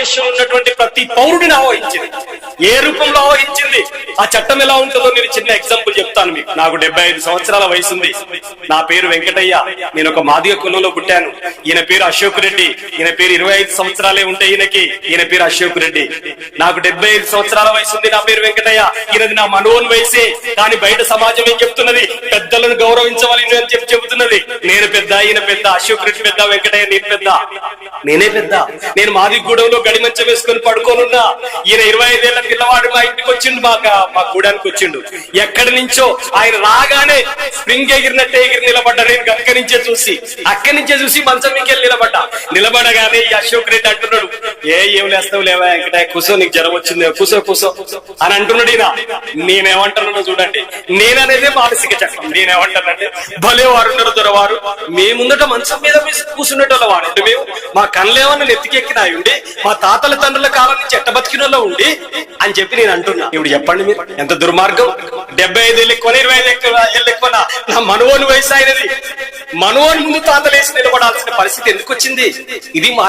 దేశంలో ఉన్నటువంటి ప్రతి పౌరుడిని ఆహ్వానించింది ఏ రూపంలో ఆహ్వానించింది ఆ చట్టం ఎలా ఉంటుందో నేను చిన్న ఎగ్జాంపుల్ చెప్తాను మీకు. నాకు డెబ్బై ఐదు సంవత్సరాల వయసు ఉంది. నా పేరు వెంకటయ్య. నేను ఒక మాదిగ కులంలో పుట్టాను. ఈయన పేరు అశోక్ రెడ్డి. ఈయన పేరు ఇరవై ఐదు సంవత్సరాలే ఉంటే ఈయనకి. ఈయన పేరు అశోక్ రెడ్డి. నాకు డెబ్బై ఐదు సంవత్సరాల వయసు ఉంది. నా పేరు వెంకటయ్య. ఈయనది నా మనోన్ వయసే కానీ బయట సమాజం ఏం చెప్తున్నది? పెద్ద గౌరవించవాలి అని చెప్పి చెబుతున్నది. నేను పెద్ద ఈయన పెద్ద అశోక్ రెడ్డి పెద్ద వెంకటయ్య నేను పెద్ద. నేనే పెద్ద. నేను మాదిగూడెంలో గడిమంచం వేసుకొని పడుకోనున్నా. ఈయన ఇరవై ఐదేళ్ళ పిల్లవాడు మా ఇంటికి వచ్చిండు మా మా గూడానికి వచ్చిండు. ఎక్కడి నుంచో ఆయన రాగానే స్ప్రింగ్ ఎగిరినట్టే ఎగిరి నిలబడ్డా నేను అక్కడి నుంచే చూసి అక్కడి నుంచే చూసి మంచం మీకు వెళ్ళి నిలబడ్డా. నిలబడగానే ఈ అశోక్ రెడ్డి అంటున్నాడు ఏ ఏం లేస్తావు లేవా వెంకటయ్య? కూసో నీకు జ్వరం వచ్చింది. కూసో కూసో. అని అంటున్నాడు ఈయన. నేనేమంటున్నానో చూడండి. నేననేదే మానసిక చక్రం నేనేమంటానంటే భలే వారు ఉన్నారు దొరవారు మేముందట మంచం మీద కూర్చునేటోళ్ళ వాడు మేము మా కళ్ళేమన్నా నెత్తికెక్కినాయి ఉండి మా తాతల తండ్రుల కాలం నుంచి ఎట్ట ఉండి అని చెప్పి నేను అంటున్నా. ఇప్పుడు చెప్పండి మీరు ఎంత దుర్మార్గం. డెబ్బై ఐదు ఏళ్ళు ఎక్కువ ఇరవై ఐదు ఏళ్ళు ఎక్కువ నా మనవోని వయసు అయినది. మనవోని ముందు తాతలేసి నిలబడాల్సిన పరిస్థితి ఎందుకు వచ్చింది? ఇది మానసిక